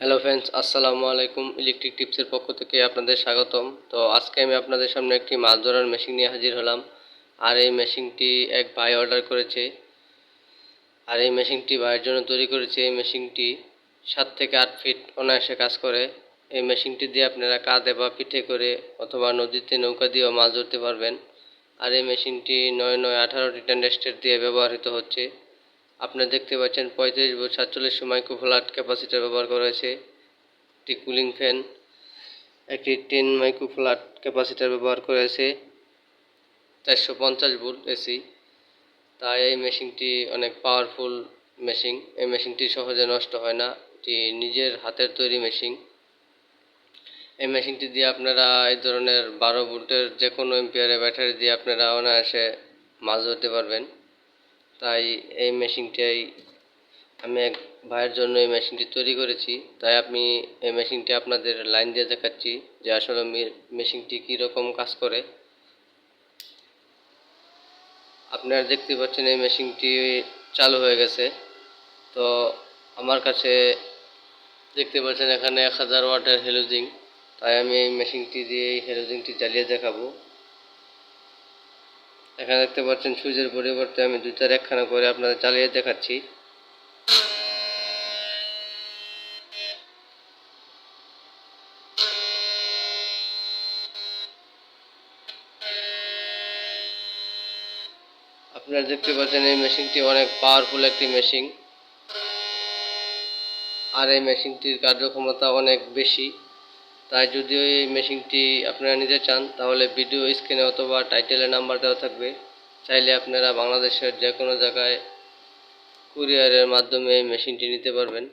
Hello friends আসসালামু আলাইকুম। Electric টিপসের পক্ষ থেকে আপনাদের স্বাগতম। তো আজকে আমি আপনাদের সামনে একটি মাছ ধরার মেশিন নিয়ে হাজির হলাম। আর এই মেশিনটি এক ভাই অর্ডার করেছে। আর এই মেশিনটি ভাইয়ের জন্য তৈরি করেছে। এই মেশিনটি সাত থেকে আট ফিট অনায়াসে কাজ করে। এই মেশিনটি দিয়ে আপনারা কাঁধে বা পিঠে করে অথবা নদীতে নৌকা দিয়েও মাছ ধরতে পারবেন। আর এই মেশিনটি নয় নয় আঠারোটি টেন্ডেস্টের দিয়ে ব্যবহৃত হচ্ছে। আপনারা দেখতে পাচ্ছেন পঁয়ত্রিশ ভোল্ট সাতচল্লিশশো মাইক্রোফ্লাট ক্যাপাসিটার ব্যবহার করা হয়েছে। একটি কুলিং ফ্যান, একটি টেন মাইক্রোফ্লাট ক্যাপাসিটার ব্যবহার করেছে চারশো পঞ্চাশ ভোল্ট এসি। তাই এই মেশিনটি অনেক পাওয়ারফুল মেশিন এই মেশিনটি সহজে নষ্ট হয় না। এটি নিজের হাতের তৈরি মেশিন। এই মেশিনটি দিয়ে আপনারা এই ধরনের বারো ভোল্টের যে কোনো এম্পিয়ারের ব্যাটারি দিয়ে আপনারা অনায়াসে মাছ ধরতে পারবেন। তাই এই মেশিনটাই আমি এক ভাইয়ের জন্য এই মেশিনটি তৈরি করেছি। তাই আমি এই মেশিনটি আপনাদের লাইন দিয়ে দেখাচ্ছি যে আসলে মেশিনটি কী রকম কাজ করে। আপনারা দেখতে পাচ্ছেন এই মেশিনটি চালু হয়ে গেছে। তো আমার কাছে দেখতে পাচ্ছেন এখানে এক হাজার ওয়াটের হেলোজিং। তাই আমি এই মেশিনটি দিয়ে এই হেলোজিংটি চালিয়ে দেখাবো। এখানে দেখতে পাচ্ছেন সুইচের পরিবর্তে আমি দুইটার একখানা করে আপনাদের চালিয়ে দেখাচ্ছি। আপনারা দেখতে পাচ্ছেন এই মেশিনটি অনেক পাওয়ারফুল একটি মেশিন। আর এই মেশিনটির কার্যক্ষমতা অনেক বেশি। তাই যদি ওই মেশিনটি আপনারা নিতে চান, তাহলে ভিডিও স্ক্রিনে অথবা টাইটেলের নাম্বার দেওয়া থাকবে। চাইলে আপনারা বাংলাদেশের যে কোনো জায়গায় কুরিয়ারের মাধ্যমে এই মেশিনটি নিতে পারবেন।